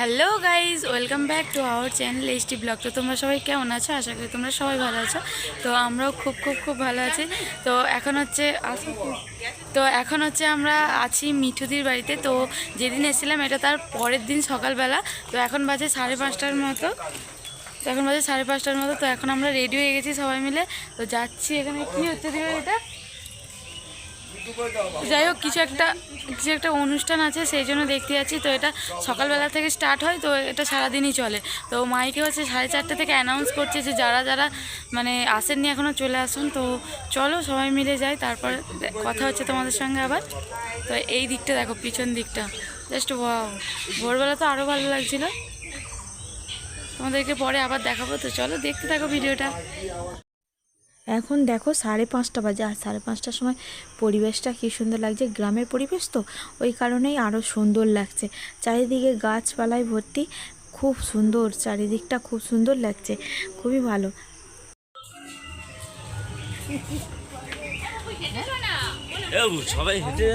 Hello guys welcome back to our channel HT blog. তো তোমরা সবাই কেমন আছো? আশা করি তোমরা সবাই ভালো আছো। তো আমরাও খুব খুব খুব ভালো আছি। তো এখন হচ্ছে? তো এখন হচ্ছে আমরা আছি মিঠুদির বাড়িতে। তো যেদিন এসেছিলাম, এটা তার পরের দিন সকালবেলা। তো এখন বাজে সাড়ে পাঁচটার মতো। তো এখন বাজে সাড়ে পাঁচটার মতো। তো এখন আমরা রেডি হয়ে গেছি সবাই মিলে। তো যাচ্ছি এখানে। কি হচ্ছে দিবে এটা যাই হোক, কিছু একটা কিছু একটা অনুষ্ঠান আছে, সেই জন্য দেখতে যাচ্ছি। তো এটা সকালবেলা থেকে স্টার্ট হয়, তো এটা সারাদিনই চলে। তো মাইকে হচ্ছে সাড়ে চারটে থেকে অ্যানাউন্স করছে যে যারা যারা মানে আসেননি এখনও চলে আসুন। তো চলো, সবাই মিলে যাই, তারপর কথা হচ্ছে তোমাদের সঙ্গে আবার। তো এই দিকটা দেখো, পিছন দিকটা। জাস্ট ওয়াও ভোরবেলা তো আরও ভালো লাগছিল। তোমাদেরকে পরে আবার দেখাবো। তো চলো, দেখতে থাকো ভিডিওটা। এখন দেখো সাড়ে পাঁচটা বাজে আর সাড়ে পাঁচটার সময় পরিবেশটা কী সুন্দর লাগছে? গ্রামের পরিবেশ তো? ওই কারণেই আরও সুন্দর লাগছে। চারিদিকে গাছপালায় ভর্তি খুব সুন্দর চারিদিকটা খুব সুন্দর লাগছে। খুবই ভালো। সবাই হেঁটে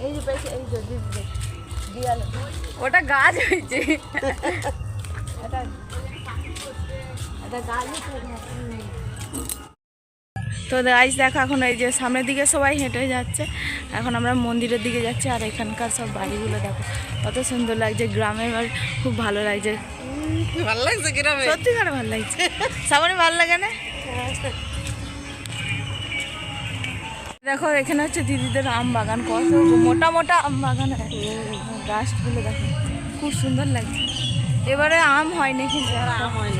যাচ্ছে হেঁটেছ ওটা গাছ হয়েছে। তো গাইজ দেখো এখন এই যে সামনের দিকে সবাই হেঁটে যাচ্ছে। এখন আমরা মন্দিরের দিকে যাচ্ছি আর এখানকার সব বাড়িগুলো দেখো। কত সুন্দর লাগছে গ্রামের বাড়ি খুব ভালো লাগছে। ভালো লাগছে গ্রামে। সত্যি করে ভালো লাগছে। সামনে ভালো লাগে না? দেখো, এখানে হচ্ছে দিদিদের আম বাগান। কত মোটা মোটা আম বাগান। গাছগুলো দেখো, খুব সুন্দর লাগছে। এবারে আম হয়নি কিন্তু। আম হয়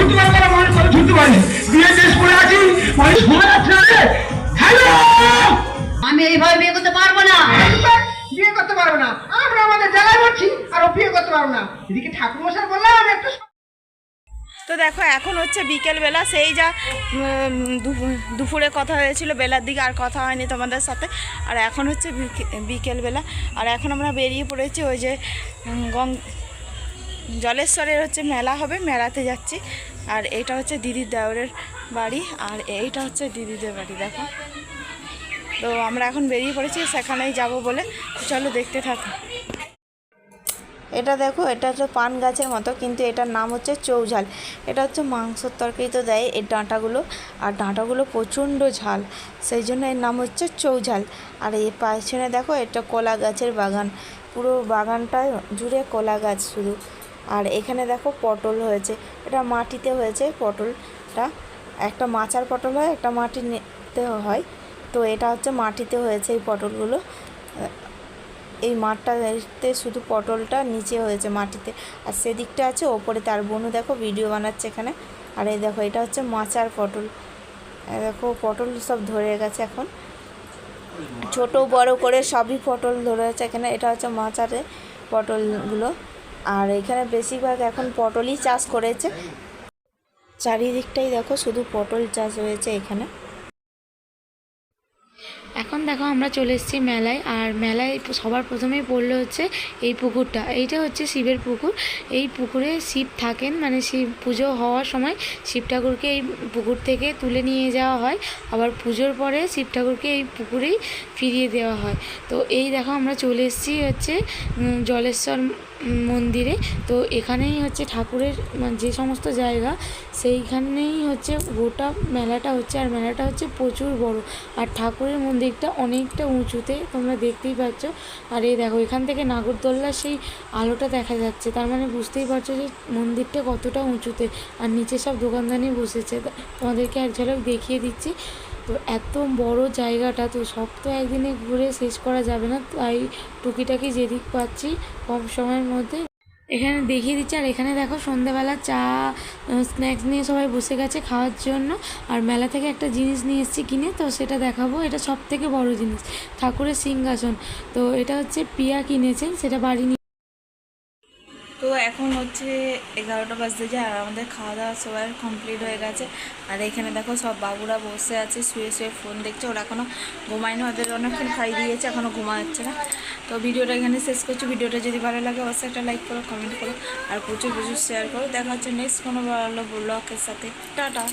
ছুটতে পারে দাদা মানুষ কত ছুটতে পারে বিয়ে শেষ করে আছি মানুষ ঘুরে যাচ্ছে না হ্যালো আমি এইভাবে বিয়ে করতে পারব না। বিয়ে করতে পারব না। আমরা আমাদের জ্বালায় পড়ছি আর ও বিয়ে করতে পারব না। এদিকে ঠাকুর মশাই বললাম আমি একটু তো দেখো এখন হচ্ছে বিকেলবেলা সেই যা দুপুরে কথা হয়েছিল বেলার দিকে আর কথা হয়নি তোমাদের সাথে। আর এখন হচ্ছে বিকে- বিকেলবেলা আর এখন আমরা বেরিয়ে পড়েছি ওই যে উম, গং জলেশ্বরের হচ্ছে মেলা হবে মেলাতে যাচ্ছি। আর এটা হচ্ছে দিদির দেওরের বাড়ি, আর এইটা হচ্ছে দিদিদের বাড়ি, দেখো। তো আমরা এখন বেরিয়ে পড়েছি, সেখানেই যাব বলে। চলো দেখতে থাকো। এটা দেখো, এটা হচ্ছে পান গাছের মতো, কিন্তু এটার নাম হচ্ছে চৌঝাল। এটা হচ্ছে মাংসর তরকারি তো দেয় এর ডাঁটাগুলো, আর ডাঁটাগুলো প্রচণ্ড ঝাল। সেই জন্য এর নাম হচ্ছে চৌঝাল। আর এই পেছনে দেখো, এটা কলা গাছের বাগান। পুরো বাগানটা জুড়ে কলা গাছ শুধু। আর এখানে দেখো পটল হয়েছে। এটা মাটিতে হয়েছে পটলটা। একটা মাচার পটল হয়, একটা মাটিতে হয়। তো এটা হচ্ছে মাটিতে হয়েছে এই পটলগুলো। এই মাঠটাতে শুধু পটলটা নিচে হয়েছে মাটিতে। আর সেদিকটা আছে ওপরে তার বনু দেখো ভিডিও বানাচ্ছে এখানে। আর এই দেখো, এটা হচ্ছে মাচার পটল। দেখো, পটল সব ধরে গেছে এখন। ছোট বড় করে সবই পটল ধরে আছে এখানে। এটা হচ্ছে মাচারে পটলগুলো। আর এখানে বেশিরভাগ এখন পটলই চাষ করেছে। চারিদিকটাই দেখো শুধু পটল চাষ হয়েছে এখানে। এখন দেখো আমরা চলে এসেছি মেলায়, আর মেলায় সবার প্রথমেই পড়ল হচ্ছে এই পুকুরটা। এইটা হচ্ছে শিবের পুকুর। এই পুকুরে শিব থাকেন মানে শিব পুজো হওয়ার সময় শিব ঠাকুরকে এই পুকুর থেকে তুলে নিয়ে যাওয়া হয়। আবার পুজোর পরে শিব ঠাকুরকে এই পুকুরেই ফিরিয়ে দেওয়া হয়। তো এই দেখো আমরা চলে এসেছি হচ্ছে জলেশ্বর মন্দিরে। তো এখানেই হচ্ছে ঠাকুরের মানে যে সমস্ত জায়গা, সেইখানেই হচ্ছে গোটা মেলাটা হচ্ছে, আর মেলাটা হচ্ছে প্রচুর বড়। আর ঠাকুরের মন্দিরটা অনেকটা উঁচুতে তোমরা দেখতেই পাচ্ছ। আর এই দেখো, এখান থেকে নাগরদোল্লার সেই আলোটা দেখা যাচ্ছে। তার মানে বুঝতেই পারছ যে মন্দিরটা কতটা উঁচুতে। আর নিচে সব দোকানদানি বসেছে। তোমাদেরকে এক ঝলক দেখিয়ে দিচ্ছি। তো এত বড় জায়গাটা, তো সব তো একদিনে ঘুরে শেষ করা যাবে না। তাই টুকিটাকি যেদিক পাচ্ছি, কম সময়ের মধ্যে এখানে দেখিয়ে দিচ্ছে। আর এখানে দেখো সন্ধ্যাবেলা চা স্ন্যাক্স নিয়ে সবাই বসে গেছে খাওয়ার জন্য। আর মেলা থেকে একটা জিনিস নিয়ে এসেছি কিনে, তো সেটা দেখাবো। এটা সব থেকে বড় জিনিস, ঠাকুরের সিংহাসন। তো এটা হচ্ছে পিয়া কিনেছেন, সেটা বাড়ি এখন হচ্ছে এগারোটা বাজতে যায় আর আমাদের খাওয়া দাওয়া সবার কমপ্লিট হয়ে গেছে। আর এখানে দেখো সব বাবুরা বসে আছে, শুয়ে শুয়ে ফোন দেখছে। ওরা এখনও ঘুমায়নি, ওদের অনেকক্ষণ খাই দিয়েছে এখনও ঘুমাচ্ছে না। তো ভিডিওটা এখানে শেষ করছি। ভিডিওটা যদি ভালো লাগে অবশ্যই একটা লাইক করো কমেন্ট করো, আর প্রচুর প্রচুর শেয়ার করো। দেখা হচ্ছে নেক্সট কোনো ভালো ব্লগের সাথে। টাটা!